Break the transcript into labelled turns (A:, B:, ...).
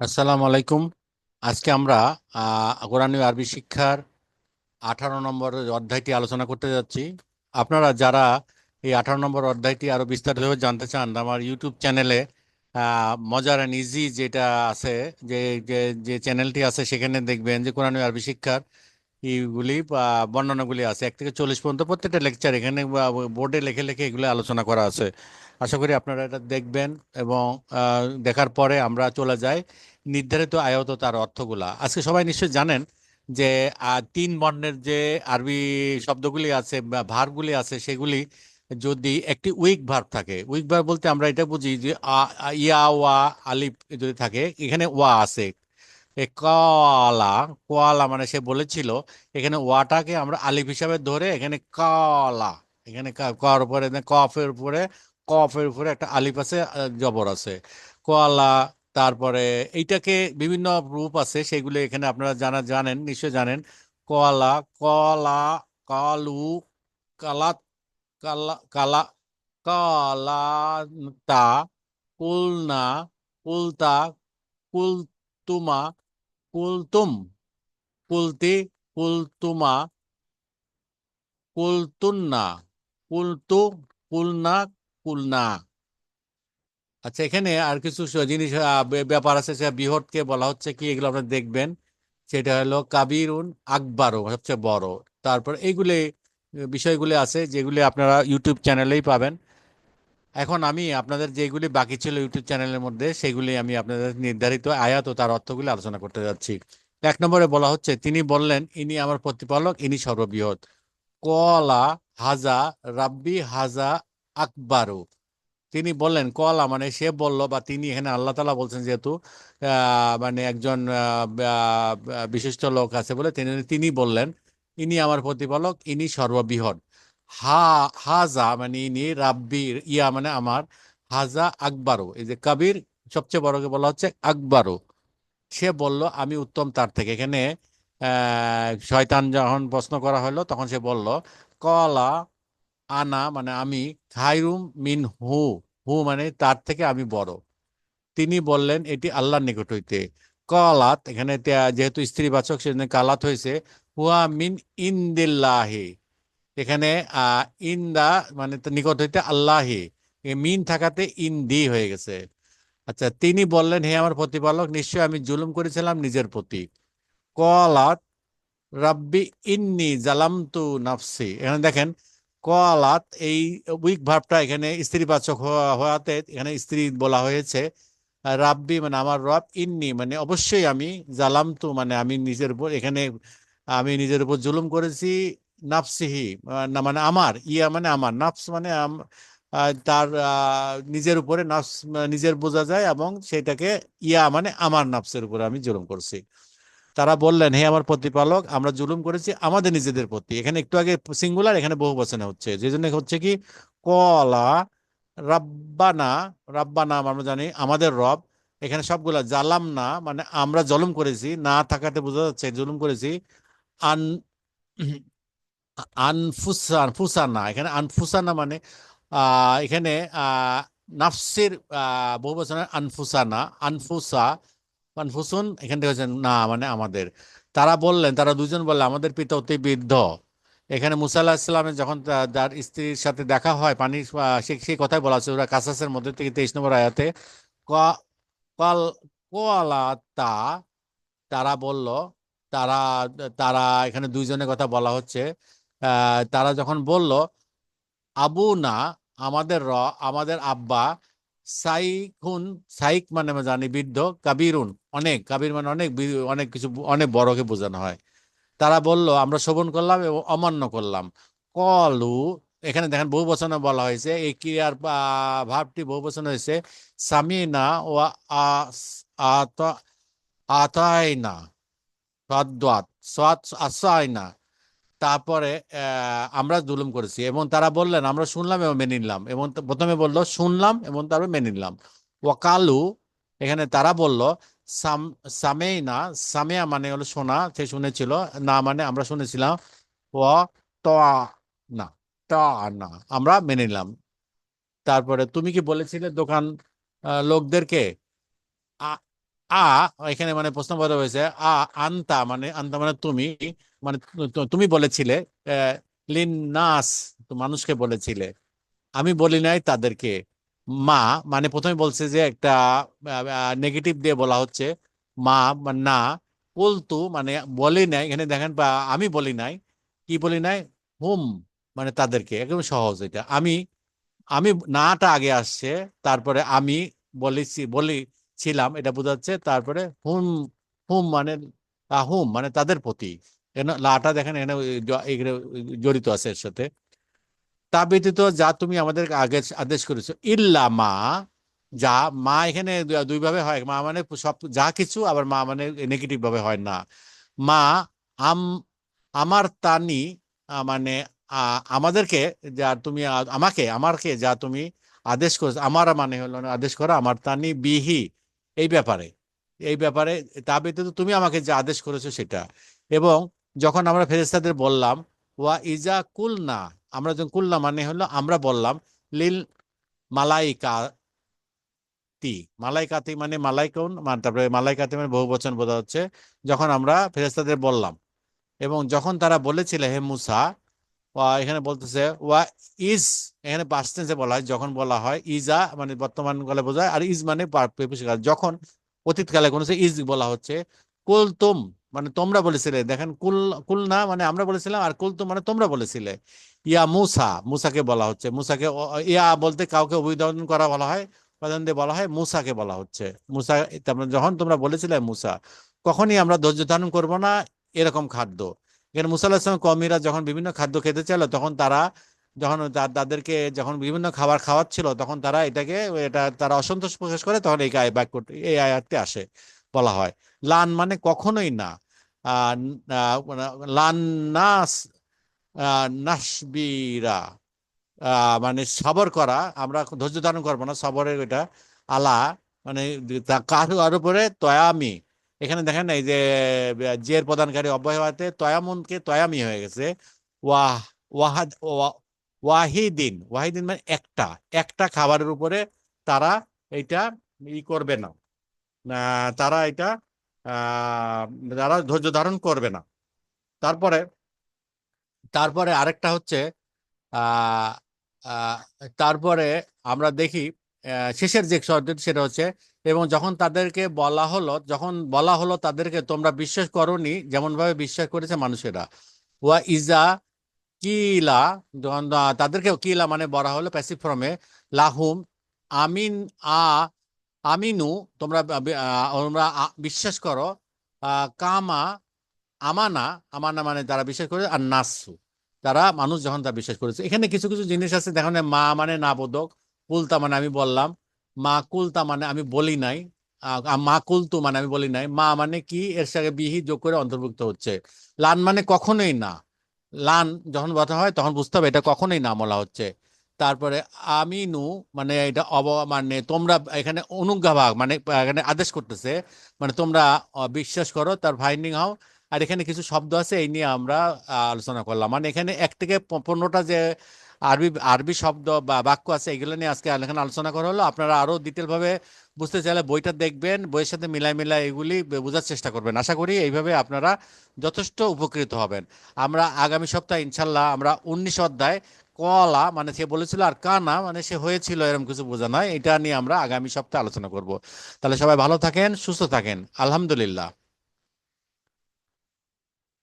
A: আসসালামু আলাইকুম। আজকে আমরা আহ, কোরআন আরবি শিক্ষার আঠারো নম্বর অধ্যায়টি আলোচনা করতে যাচ্ছি। আপনারা যারা এই আঠারো নম্বর অধ্যায়টি আরও বিস্তারিতভাবে জানতে চান আমার ইউটিউব চ্যানেলে মজার অ্যান্ড ইজি যেটা আছে যে যে চ্যানেলটি আছে সেখানে দেখবেন যে কোরআন ও আরবি শিক্ষার এইগুলি বা বর্ণনাগুলি আছে। এক থেকে চল্লিশ পর্যন্ত প্রত্যেকটা লেকচার এখানে বোর্ডে লেখে লেখে এগুলো আলোচনা করা আছে। আশা করি আপনারা এটা দেখবেন এবং দেখার পরে আমরা চলে যাই। নির্ধারিত আয়ত তার অর্থগুলা। আজকে সবাই নিশ্চয়ই জানেন যে তিন বর্ণের যে আরবি শব্দগুলি আছে বা ভার্বগুলি আছে, সেগুলি যদি একটি উইক ভার্ব থাকে, উইক ভার্ব বলতে আমরা এটা বুঝি যে ইয়া, ওয়া, আলিফ যদি থাকে, এখানে ওয়া আছে। কলা কোয়ালা মানে সে বলেছিল, এখানে ওয়াটাকে আমরা আলিফ হিসাবে ধরে, এখানে কলা, এখানে কর উপরে, কফের উপরে কফের উপরে একটা আলিফ আছে জবর আছে। কোয়ালা তারপরে এইটাকে বিভিন্ন রূপ আছে, সেগুলো এখানে আপনারা জানা, জানেন নিশ্চয় জানেন। কলা কলা, কালু, কালা কালা কালা কালাতা কুলনা, কুলতা, কুলতুমা, কুলতুম, কুলতি, কুলতুমা, কুলতুন্না, কুলতু, কুলনা কুলনা। আচ্ছা এখানে আর কিছু জিনিস ব্যাপার আছে সেটা বৃহৎকে বলা হচ্ছে কি, এগুলো আপনারা দেখবেন। সেটা হলো কাবিরুন আকবারও সবচেয়ে বড়। তারপর এইগুলি বিষয়গুলি আছে যেগুলি আপনারা ইউটিউব চ্যানেলেই পাবেন। এখন আমি আপনাদের যেগুলি বাকি ছিল ইউটিউব চ্যানেলের মধ্যে, সেগুলি আমি আপনাদের নির্ধারিত আয়াত ও তার অর্থগুলি আলোচনা করতে যাচ্ছি। এক নম্বরে বলা হচ্ছে, তিনি বললেন, ইনি আমার প্রতিপালক, ইনি সর্ববৃহৎ। কলা হাজা রাব্বি হাজা আকবারু। তিনি বললেন, কলা মানে সে বলল বা তিনি এখানে আল্লাহ তালা বলছেন যেহেতু মানে একজন বিশিষ্ট লোক আছে বলে তিনি তিনি বললেন, ইনি আমার প্রতিপালক, ইনি সর্ববৃহৎ। হা, হাজা মানে ইনি রাব্বির ইয়া মানে আমার, হাজা আকবারু। এই যে কবির, সবচেয়ে বড়কে বলা হচ্ছে আকবারু। সে বলল, আমি উত্তম তার থেকে। এখানে শয়তান যখন প্রশ্ন করা হলো, তখন সে বলল, কলা আনা মানে আমি খাইরুম মিন হু হু মানে তার থেকে আমি বড়। তিনি বললেন, এটি আল্লাহর নিকট হইতে। কলাত, এখানে যেহেতু স্ত্রীবাচক, সেজন্য কালাত হয়েছে হুয়া মিন ইন্দিল্লাহি। এখানে ইন্দা মানে নিকট হইতে আল্লাহি। মিন থাকাতে ইন্দি হয়ে গেছে। আচ্ছা তিনি বললেন, হে আমার প্রতিপালক, নিশ্চয় আমি জুলুম করেছিলাম নিজের প্রতি। কলাত, রাব্বি ইন্নি জালামতু নাফসি। এখানে দেখেন কলাত এই উইক ভাবটা এখানে স্ত্রীবাচক হওয়া- হওয়াতে এখানে স্ত্রী বলা হয়েছে, রাব্বি মানে আমার রব, ইন্নি মানে অবশ্যই আমি জালামতু মানে আমি নিজের উপর, এখানে আমি নিজের উপর জুলুম করেছি, নাফসিহি না মানে আমার, ইয়া মানে আমার, নাফস মানে তার নিজের উপরে নাফস, নিজের বোঝা যায় এবং সেটাকে ইয়া মানে আমার নাফসের উপরে আমি জুলুম করছি। তারা বললেন, হে আমার প্রতিপালক, আমরা জুলুম করেছি আমাদের নিজেদের প্রতি। এখানে একটু আগে সিঙ্গুলার এখানে বহু বচনে হচ্ছে। যে জন্য হচ্ছে কি? কলা রাব্বানা রাব্বানা আমরা জানি, আমাদের রব। এখানে সবগুলা জালাম না মানে আমরা জুলুম করেছি, না থাকাতে বোঝা যাচ্ছে জুলুম করেছি। আন, আনফুসা, আনফুসানা, এখানে আনফুসানা মানে এখানে নাফসির বহু বচনে আনফুসানা, আনফুসা কনফুসুন এখান থেকে না মানে আমাদের। তারা বললেন, তারা দুজন বললেন, আমাদের পিতা অতি বৃদ্ধ। এখানে মুসা আল্লাহ ইসলামের যখন তা- তার স্ত্রীর সাথে দেখা হয়, পানি সেই কথাই বলা আছে ওরা কাসাসের মধ্যে থেকে তেইশ নম্বর আয়াতে কল কোয়ালাতা তারা বলল, তারা তারা এখানে দুইজনের কথা বলা হচ্ছে তারা যখন বলল, আবু না, আমাদের র, আমাদের আব্বা সাইকুন সাইক মানে আমরা জানি বৃদ্ধ, কাবিরুন, অনেক, কাবির মানে অনেক অনেক কিছু, অনেক বড়কে বোঝানো হয়। তারা বলল, আমরা শোভন করলাম এবং অমান্য করলাম। কলু, এখানে দেখেন বহু বচনে বলা হয়েছে, এই ক্রিয়ার ভাবটি বহু বচনে হয়েছে, সামিনা ও আতাইনা সদ্দাত সৎ আসাইনা তারপরে আমরা জুলুম করেছি এবং তারা বললেন, আমরা শুনলাম এবং মেনে নিলাম। এবং তা- প্রথমে বলল, শুনলাম এবং তারপরে মেনে নিলাম। ওয়াকালু, এখানে তারা বলল, সাম সামেই না সামেয়া মানে হলো শোনা, সে শুনেছিল। না মানে আমরা শুনেছিলাম। ও তোয়া না, তা না, আমরা মেনে নিলাম। তারপরে, তুমি কি বলেছিলে দোকান লোকদেরকে? আ- এখানে মানে প্রশ্ন বলা হয়েছে, আ, আন্তা মানে আন্তা মানে তুমি মানে তুমি বলেছিলে লিন নাস মানুষকে বলেছিলে। আমি বলি নাই তাদেরকে। মা মানে প্রথমে বলছে যে একটা নেগেটিভ দিয়ে বলা হচ্ছে, মা না। বলতু মানে বলি নাই, এখানে দেখেন আমি বলি নাই, কি বলি নাই? হুম মানে তাদেরকে, একদম সহজ এটা। আমি আমি নাটা আগে আসছে, তারপরে আমি বলেছি, বলি ছিলাম, এটা বোঝাচ্ছে তারপরে হুম হুম মানে হুম মানে তাদের প্রতি। লাটা দেখেন এখানে এখানে জড়িত আছে এর সাথে। তা ব্যতীত যা তুমি আমাদের আগে আদেশ করেছ, ইল্লা মা, যা মা এখানে দু- দুই ভাবে হয়। মা মানে সব, যা কিছু, আবার মা মানে নেগেটিভ ভাবে হয় না। মা, আম, আমার তানি মানে আমাদেরকে যা তুমি আমাকে, আমারকে যা তুমি আদেশ করেছ, আমার মানে হলো আদেশ করা, আমার তানি বিহি। এই ব্যাপারে এই ব্যাপারে তা ব্যতীত তুমি আমাকে যে আদেশ করেছ সেটা। এবং যখন আমরা ফেরেশতাদের বললাম, ওয়া ইজা কুল না আমরা যখন কুলনা মানে হলো আমরা বললাম, লিল মালাইকা তি মালাইকাতি মানে মালাইকুন মানে তারপরে মালাইকাতি মানে বহু বচন বোঝা হচ্ছে যখন আমরা ফেরেশতাদের বললাম। এবং যখন তারা বলেছিল, হে মুসা এখানে বলতেছে, ওয়া ইজ এখানে পাস্ট টেন্সে বলা হয়, যখন বলা হয়, ইজা মানে বর্তমান কালে বোঝায়, আর ইজ মানে যখন অতীতকালে কোনো ইজ বলা হচ্ছে কুল তুম মানে তোমরা বলেছিলে, দেখেন, কুল কুল না মানে আমরা বলেছিলাম, আর কুল তুম মানে তোমরা বলেছিলে, ইয়া মুসা মুসাকে বলা হচ্ছে, মুসাকে ইয়া বলতে কাউকে অভিযোজন করা বলা হয় উপাদান দিয়ে বলা হয়, মুসাকে বলা হচ্ছে, মুসা যখন তোমরা বলেছিলে মুসা কখনই আমরা ধৈর্য ধারণ করব না, এরকম খাদ্য এখানে মুসা কমিরা যখন বিভিন্ন খাদ্য খেতে চাইলো তখন তারা যখন তাদেরকে যখন বিভিন্ন খাবার খাওয়াচ্ছিল তখন তারা এটাকে এটা তারা অসন্তোষ প্রকাশ করে তখন এই গায়ে বাক্য এই আয়াতটি আসে বলা হয়। লান মানে কখনোই না। আহ, লান নাস নাসবিরা মানে সবর করা আমরা ধৈর্য ধারণ করব না সবরের ওইটা আলা মানে কার উপরে তয়ামি এখানে দেখেন এই যে জের প্রদানকারী অব্যয় হওয়াতে তয়ামুনকে তয়ামি হয়ে গেছে। ওয়াহ, ওয়াহাদ, ওয়া- ওয়াহিদিন ওয়াহিদিন মানে একটা একটা খাবারের উপরে তারা এইটা ই করবে না। তারা এটা তারা ধৈর্য ধারণ করবে না। তারপরে তারপরে আরেকটা হচ্ছে তারপরে আমরা দেখি শেষের যে শব্দটি সেটা হচ্ছে, এবং যখন তাদেরকে বলা হলো, যখন বলা হলো তাদেরকে, তোমরা বিশ্বাস করোনি যেমন ভাবে বিশ্বাস করেছে মানুষেরা। ওয়া ইজা কিলা, যখন তাদেরকে কিলা মানে বলা হলো প্যাসিভ ফর্মে লাহুম আমিন আ আমিনু, তোমরা তোমরা বিশ্বাস করো কামা আমানা আমানা মানে তারা বিশ্বাস করে আর নাসু তারা মানুষ যখন তা বিশ্বাস করেছে। এখানে কিছু কিছু জিনিস আছে দেখুন মা মানে না বোধক কুলতা মানে আমি বললাম। মা কুলতা মানে আমি বলি নাই। মা কুলতু মানে আমি বলি নাই। মা মানে কি? এর সাথে বিহি যোগ করে অন্তর্ভুক্ত হচ্ছে। লান মানে কখনোই না। লান যখন কথা হয় তখন বুঝতে হবে এটা কখনোই না বলা হচ্ছে। তারপরে আমিনু মানে এটা অব মানে তোমরা এখানে অনুজ্ঞা ভাগ মানে এখানে আদেশ করতেছে মানে তোমরা বিশ্বাস করো, তার ফাইন্ডিং হও। আর এখানে কিছু শব্দ আছে, এই নিয়ে আমরা আলোচনা করলাম। মানে এখানে এক থেকে পনেরোটা যে আরবি আরবি শব্দ বা বাক্য আছে, এগুলো নিয়ে আজকে এখানে আলোচনা করা হলো। আপনারা আরও ডিটেল ভাবে বুঝতে চাইলে বইটা দেখবেন, বইয়ের সাথে মিলাই মিলাই এগুলি বোঝার চেষ্টা করবেন। আশা করি এইভাবে আপনারা যথেষ্ট উপকৃত হবেন। আমরা আগামী সপ্তাহে ইনশাল্লাহ আমরা উনিশ অধ্যায় কলা মানে সে বলেছিল আর কানা মানে সে হয়েছিল, এরকম কিছু বোঝা নয়। এটা নিয়ে আমরা আগামী সপ্তাহে আলোচনা করব। তাহলে সবাই ভালো থাকেন, সুস্থ থাকেন। আলহামদুলিল্লাহ।